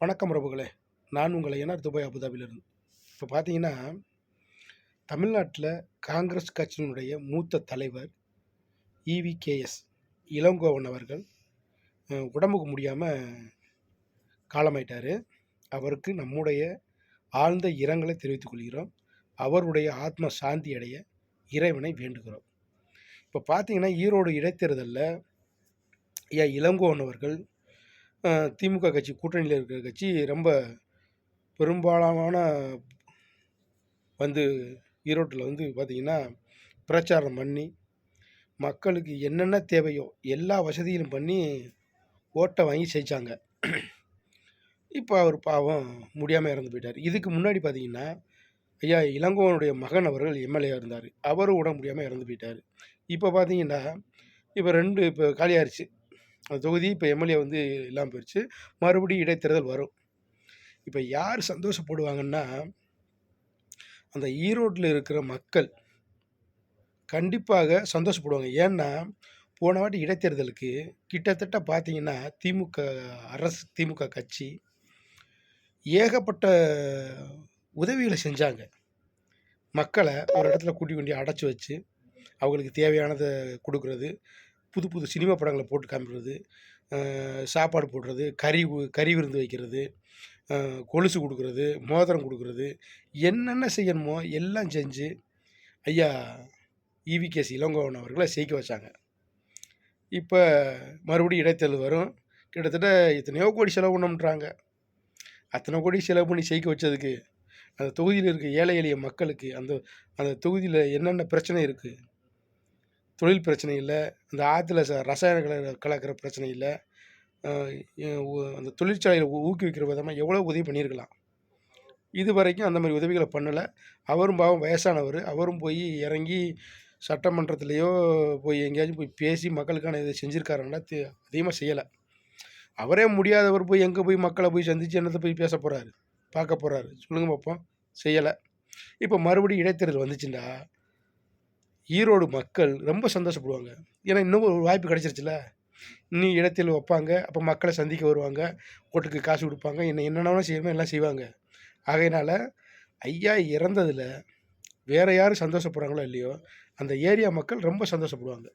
வணக்கம் பிரபுகளே நான் உங்களை என்ஆர் துபாய் அபுதாபிலிருந்து இப்போ பார்த்தீங்கன்னா தமிழ்நாட்டில் காங்கிரஸ் கட்சியினுடைய மூத்த தலைவர் இவிகேஎஸ் இளங்கோவன் அவர்கள் உடம்புக்கு முடியாமல் காலமாயிட்டார். அவருக்கு நம்முடைய ஆழ்ந்த இரங்கலை தெரிவித்துக் கொள்கிறோம். அவருடைய ஆத்ம சாந்தி அடைய இறைவனை வேண்டுகிறோம். இப்போ பார்த்தீங்கன்னா ஈரோடு இடைத்தேர்தலில் ஐயா இளங்கோவன் அவர்கள் திமுக கட்சி கூட்டணியில் இருக்கிற கட்சி ரொம்ப பெரும்பாலான வந்து ஈரோட்டில் வந்து பார்த்திங்கன்னா பிரச்சாரம் பண்ணி மக்களுக்கு என்னென்ன தேவையோ எல்லா வசதியும் பண்ணி ஓட்டை வாங்கி செய்தாங்க இப்போ அவர் பாவம் முடியாமல் இறந்து போயிட்டார். இதுக்கு முன்னாடி பார்த்தீங்கன்னா ஐயா இளங்கோவனுடைய மகன் அவர்கள் எம்எல்ஏ இருந்தார். அவரும் உடம்பு முடியாமல் இறந்து போயிட்டார். இப்போ பார்த்தீங்கன்னா இப்போ ரெண்டு இப்போ காலியாயிருச்சு. அந்த தொகுதி இப்போ எம்எல்ஏ வந்து இல்லாமல் போயிடுச்சு மறுபடியும் இடைத்தேர்தல் வரும். இப்போ யார் சந்தோஷப்படுவாங்கன்னா அந்த ஈரோட்டில் இருக்கிற மக்கள் கண்டிப்பாக சந்தோஷப்படுவாங்க. ஏன்னா போன வாட்டி இடைத்தேர்தலுக்கு கிட்டத்தட்ட பார்த்தீங்கன்னா திமுக அரசு திமுக கட்சி ஏகப்பட்ட உதவிகளை செஞ்சாங்க. மக்களை ஒரு இடத்துல கூட்டி கொண்டு அடைச்சி வச்சு அவங்களுக்கு தேவையானதை கொடுக்குறது புது புது சினிமா படங்களை போட்டு காமிக்கிறது சாப்பாடு போடுறது கறி கறி விருந்து வைக்கிறது கொலுசு கொடுக்குறது மோதிரம் கொடுக்குறது என்னென்ன செய்யணுமோ எல்லாம் செஞ்சு ஐயா இவிகேசி இளங்கோவன் அவர்களை ஜெயிக்க வச்சாங்க. இப்போ மறுபடியும் இடைத்தேர்தல் வரும். கிட்டத்தட்ட எத்தனையோ கோடி செலவு பண்ணோம்ன்றாங்க. அத்தனை கோடி செலவு பண்ணி ஜெயிக்க வச்சதுக்கு அந்த தொகுதியில் இருக்க ஏழை எளிய மக்களுக்கு அந்த அந்த தொகுதியில் என்னென்ன பிரச்சனை இருக்குது தொழில் பிரச்சனை இல்லை. அந்த ஆற்றுல ச ரசாயன கல கலக்கிற பிரச்சனை இல்லை. அந்த தொழிற்சாலையில் ஊக்குவிக்கிற விதமாக எவ்வளோ உதவி பண்ணியிருக்கலாம். இது வரைக்கும் அந்த மாதிரி உதவிகளை பண்ணலை. அவரும் பாவம் வயசானவர். அவரும் போய் இறங்கி சட்டமன்றத்துலேயோ போய் எங்கேயாச்சும் போய் பேசி மக்களுக்கான இதை செஞ்சுருக்காருன்னா அதிகமாக செய்யலை. அவரே முடியாதவர் போய் எங்கே போய் மக்களை போய் சந்தித்து என்னத்தை போய் பேச போகிறாரு பார்க்க போகிறாரு சொல்லுங்க பார்ப்போம் செய்யலை. இப்போ மறுபடியும் இடைத்தேர்தல் வந்துச்சுண்டா? ஈரோடு மக்கள் ரொம்ப சந்தோஷப்படுவாங்க. ஏன்னா இன்னும் ஒரு வாய்ப்பு கிடைச்சிருச்சுல இன்னும் இடத்தில் வைப்பாங்க அப்போ மக்களை சந்திக்க வருவாங்க ஓட்டுக்கு காசு கொடுப்பாங்க என்ன என்னென்ன செய்யணுமோ எல்லாம் செய்வாங்க. ஆகையினால ஐயா இறந்ததில் வேறு யார் சந்தோஷப்படுறாங்களோ இல்லையோ அந்த ஏரியா மக்கள் ரொம்ப சந்தோஷப்படுவாங்க.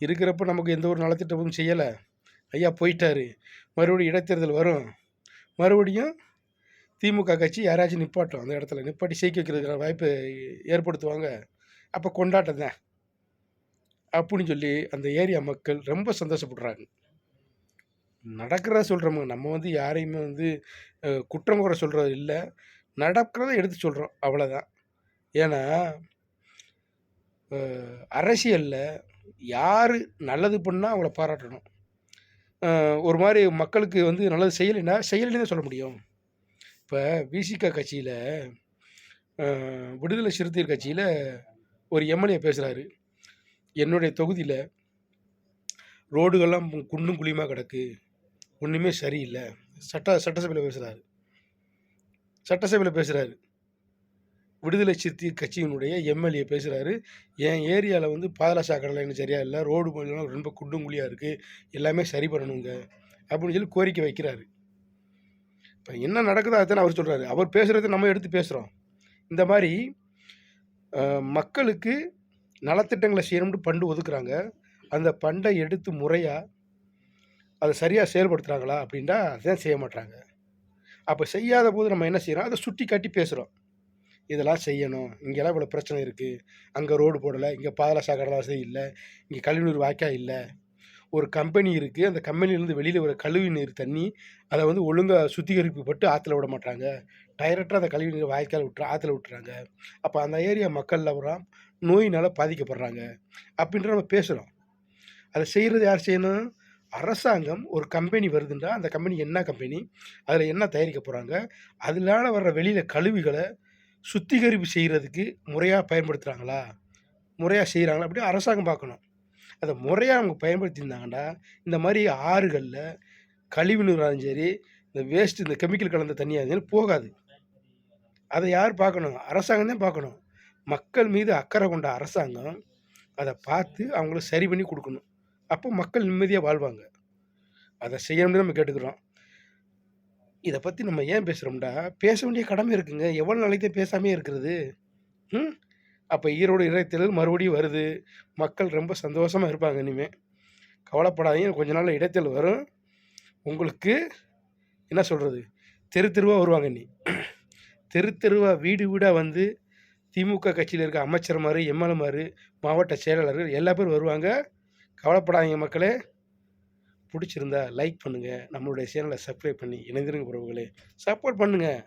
இருக்கிறப்ப நமக்கு எந்த ஒரு நலத்திட்டமும் செய்யலை. ஐயா போயிட்டார். மறுபடியும் இடைத்தேர்தல் வரும். மறுபடியும் திமுக கட்சி யாராச்சும் நிப்பாட்டும். அந்த இடத்துல நிப்பாட்டி சேர்க்க வைக்கிறதுக்கான வாய்ப்பு ஏற்படுத்துவாங்க. அப்போ கொண்டாட்டம் தான். அப்படின்னு சொல்லி அந்த ஏரியா மக்கள் ரொம்ப சந்தோஷப்படுறாங்க. நடக்கிறத சொல்கிறோமுங்க நம்ம வந்து யாரையுமே வந்து குற்றம் குறை சொல்கிறது இல்லை. நடக்கிறத எடுத்து சொல்கிறோம் அவ்வளோதான் ஏன்னா அரசியலில் யார் நல்லது பண்ணால் அவங்கள பாராட்டணும். ஒரு மாதிரி மக்களுக்கு வந்து நல்லது செய்யலைன்னா செய்யலைன்னு சொல்ல முடியும். இப்போ விசிக கட்சியில் விடுதலை சிறுத்தைகள் கட்சியில் ஒரு எம்எல்ஏ பேசுகிறாரு என்னுடைய தொகுதியில் ரோடுகள்லாம் குண்டும் குழியுமாக கிடக்கு. ஒன்றுமே சரியில்லை. சட்ட சட்டசபையில் பேசுகிறாரு சட்டசபையில் பேசுகிறாரு விடுதலை சிறுத்தை கட்சியினுடைய எம்எல்ஏ பேசுகிறாரு என் ஏரியாவில் வந்து பாதாள சாக்கடை எனக்கு சரியாக இல்லை. ரோடு போலாம் ரொம்ப குண்டும் குழியாக இருக்குது எல்லாமே சரி பண்ணணுங்க. அப்படின்னு சொல்லி கோரிக்கை வைக்கிறாரு. இப்போ என்ன நடக்குதோ அதுதான் அவர் சொல்கிறாரு அவர் பேசுகிறத நம்ம எடுத்து பேசுகிறோம் இந்த மாதிரி மக்களுக்கு நலத்திட்டங்களை செய்யணும்னு பண்டு ஒதுக்குறாங்க. அந்த பண்டை எடுத்து முறையாக அதை சரியாக செயல்படுத்துகிறாங்களா அப்படின்னா அதுதான் செய்ய மாட்டாங்க அப்போ செய்யாத போது நம்ம என்ன செய்கிறோம் அதை சுட்டி காட்டி பேசுகிறோம் இதெல்லாம் செய்யணும். இங்கெல்லாம் இவ்வளோ பிரச்சனை இருக்குது அங்கே ரோடு போடலை. இங்கே பாதாள சாக்கடை வசதி இல்லை. இங்கே கழிவுநீர் வாய்க்கால் இல்லை. ஒரு கம்பெனி இருக்குது அந்த கம்பெனிலேருந்து வெளியில் வர கழிவு நீர் தண்ணி அதை வந்து ஒழுங்காக சுத்திகரிப்பு பட்டு ஆற்றுல விட மாட்டாங்க டைரெக்டாக அந்த கழிவு நீர் வாய்க்கால் விட்டு ஆற்றுல விட்டுறாங்க. அப்போ அந்த ஏரியா மக்கள் பூரா நோயினால் பாதிக்கப்படுறாங்க. அப்படின்ற நம்ம பேசுகிறோம் அதை செய்கிறது யார் செய்யணும்? அரசாங்கம் ஒரு கம்பெனி வருதுன்றா அந்த கம்பெனி என்ன கம்பெனி? அதில் என்ன தயாரிக்க போகிறாங்க அதனால வர்ற வெளியில் கழிவுகளை சுத்திகரிப்பு செய்கிறதுக்கு முறையாக பயன்படுத்துகிறாங்களா முறையாக செய்கிறாங்களா அப்படி அரசாங்கம் பார்க்கணும். அதை முறையாக அவங்க பயன்படுத்தியிருந்தாங்கன்னா இந்த மாதிரி ஆறுகளில் கழிவு நீராலும் சரி இந்த வேஸ்ட் இந்த கெமிக்கல் கலந்த தண்ணியாக இருந்தாலும் போகாது. அதை யார் பார்க்கணும்? அரசாங்கம் தான் பார்க்கணும். மக்கள் மீது அக்கறை கொண்ட அரசாங்கம் அதை பார்த்து அவங்கள சரி பண்ணி கொடுக்கணும். அப்போ மக்கள் நிம்மதியாக வாழ்வாங்க. அதை செய்யணும்னு நம்ம கேட்டுக்கிறோம். இதை பற்றி நம்ம ஏன் பேசுகிறோம்டா பேச வேண்டிய கடமை இருக்குங்க. எவ்வளோ நாளைக்கு தான் இருக்கிறது? ம். அப்போ ஈரோடு இடைத்தேர்தல் மறுபடியும் வருது. மக்கள் ரொம்ப சந்தோஷமாக இருப்பாங்க இனிமேல் கவலைப்படாதீங்க. கொஞ்ச நாள் இடைத்தேர்தல் வரும். உங்களுக்கு என்ன சொல்கிறது தெரு தெருவாக வருவாங்க இனி. தெரு தெருவாக வீடு வீடாக வந்து திமுக கட்சியில் இருக்க அமைச்சர்மாரு, எம்.எல்.ஏ.மாரு, மாவட்ட செயலாளர்கள் எல்லா பேரும் வருவாங்க. கவலைப்படாதீங்க மக்களே. பிடிச்சிருந்தா லைக் பண்ணுங்கள் நம்மளுடைய சேனலை சப்ஸ்கிரைப் பண்ணி இணைந்திருங்க உறவுகளே. சப்போர்ட் பண்ணுங்கள்